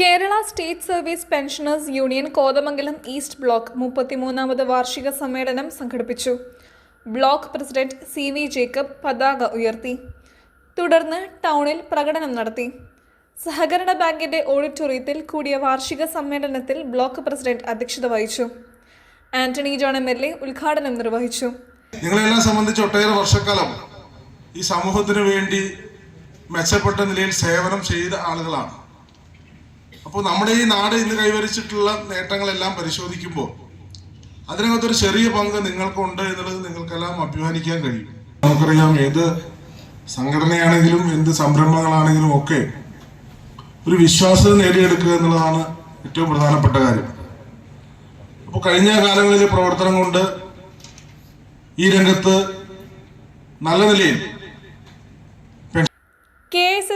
Kerala state service pensioners union Kothamangalam east block മുപ്പത്തിമൂന്നാമത് വാർഷിക സമ്മേളനം സംഘടിപ്പിച്ചു. Block president C V Jacob പതാക ഉയർത്തി. തുടർന്ന് ടൗണിൽ പ്രകടനം നടത്തി. സഹകരണ ബാങ്കിന്റെ ഓഡിറ്റോറിയത്തിൽ കൂടിയ വാർഷിക സമ്മേളനത്തിൽ ബ്ലോക്ക് പ്രസിഡന്റ് അധ്യക്ഷത വഹിച്ചു. Antony John M L A ഉദ്ഘാടനം നിർവഹിച്ചു. ഞങ്ങളെല്ലാം സംബന്ധിച്ച് ഒട്ടേറെ വർഷക്കാലം ഈ സമൂഹത്തിന് വേണ്ടി മെച്ചപ്പെട്ട നിലയിൽ സേവനം ചെയ്ത ആളുകളാണ്. അപ്പോൾ നമ്മുടെ ഈ നാട് ഇന്ന് കൈവരിച്ചിട്ടുള്ള നേട്ടങ്ങളെല്ലാം പരിശോധിക്കുമ്പോൾ അതിനകത്തൊരു ചെറിയ പങ്ക് നിങ്ങൾക്കുണ്ട് എന്നുള്ളത് നിങ്ങൾക്കെല്ലാം അഭിമാനിക്കാൻ കഴിയും. നമുക്കറിയാം ഏത് സംഘടനയാണെങ്കിലും എന്ത് സംരംഭങ്ങളാണെങ്കിലും ഒക്കെ ഒരു വിശ്വാസത നേടിയെടുക്കുക എന്നുള്ളതാണ് ഏറ്റവും പ്രധാനപ്പെട്ട കാര്യം. അപ്പോൾ കഴിഞ്ഞ കാലങ്ങളിലെ പ്രവർത്തനം കൊണ്ട് ഈ രംഗത്ത് നല്ല നിലയിൽ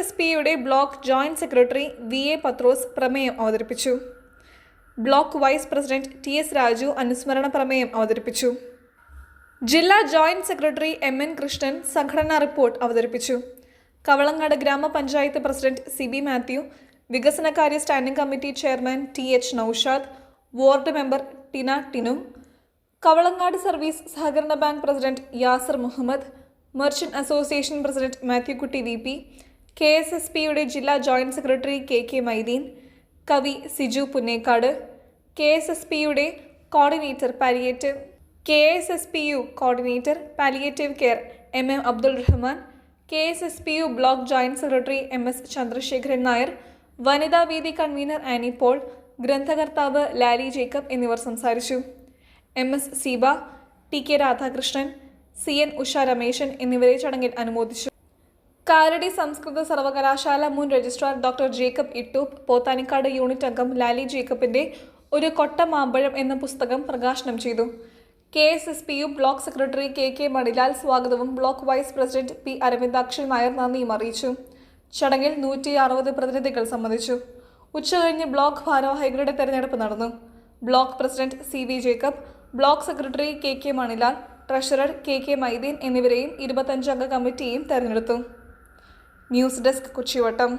എസ് പിയുടെ block joint secretary V A Pathrose പ്രമേയം അവതരിപ്പിച്ചു. Block vice president T S Raju അനുസ്മരണ പ്രമേയം അവതരിപ്പിച്ചു. ജില്ലാ joint secretary M N Krishnan സംഘടനാ റിപ്പോർട്ട് അവതരിപ്പിച്ചു. കവളങ്ങാട് ഗ്രാമപഞ്ചായത്ത് പ്രസിഡന്റ് സി ബി മാത്യു വികസനകാര്യ standing committee chairman T H Noushad ward member Tina ടിനും Kavalangad service സഹകരണ bank president Yasar Muhammad merchant association president Mathew Kutty V P K S S പിയുടെ ജില്ലാ joint secretary K K Maideen കവി Siju Punnekkad K S S പിയുടെ coordinator palliative K S S P U coordinator palliative care M M Abdul Rahman K S S P U block joint secretary M S Chandrasekharan Nair വനിതാ വേദി convener Annie Paul ഗ്രന്ഥകർത്താവ് Lali Jacob എന്നിവർ സംസാരിച്ചു. M S Seeba T K Radhakrishnan C N Usha Rameshan എന്നിവരെ ചടങ്ങിൽ അനുമോദിച്ചു. കാലടി സംസ്കൃത സർവകലാശാല മുൻ registrar doctor Jacob Ittoop Pothanikkad unit അംഗം ലാലി ജേക്കബിന്റെ ഒരു കൊട്ട മാമ്പഴം എന്ന പുസ്തകം പ്രകാശനം ചെയ്തു. K S S P U block secretary K K Manilal സ്വാഗതവും block vice president P Aravindakshan Nair നന്ദിയും അറിയിച്ചു. ചടങ്ങിൽ നൂറ്റി അറുപത് പ്രതിനിധികൾ സംബന്ധിച്ചു. ഉച്ചകഴിഞ്ഞ് ബ്ലോക്ക് ഭാരവാഹികളുടെ തെരഞ്ഞെടുപ്പ് നടന്നു. Block president C V Jacob block secretary K K Manilal treasurer K K Maideen എന്നിവരെയും ഇരുപത്തഞ്ചംഗ കമ്മിറ്റിയെയും തെരഞ്ഞെടുത്തു. News desk കുച്ചിവട്ടം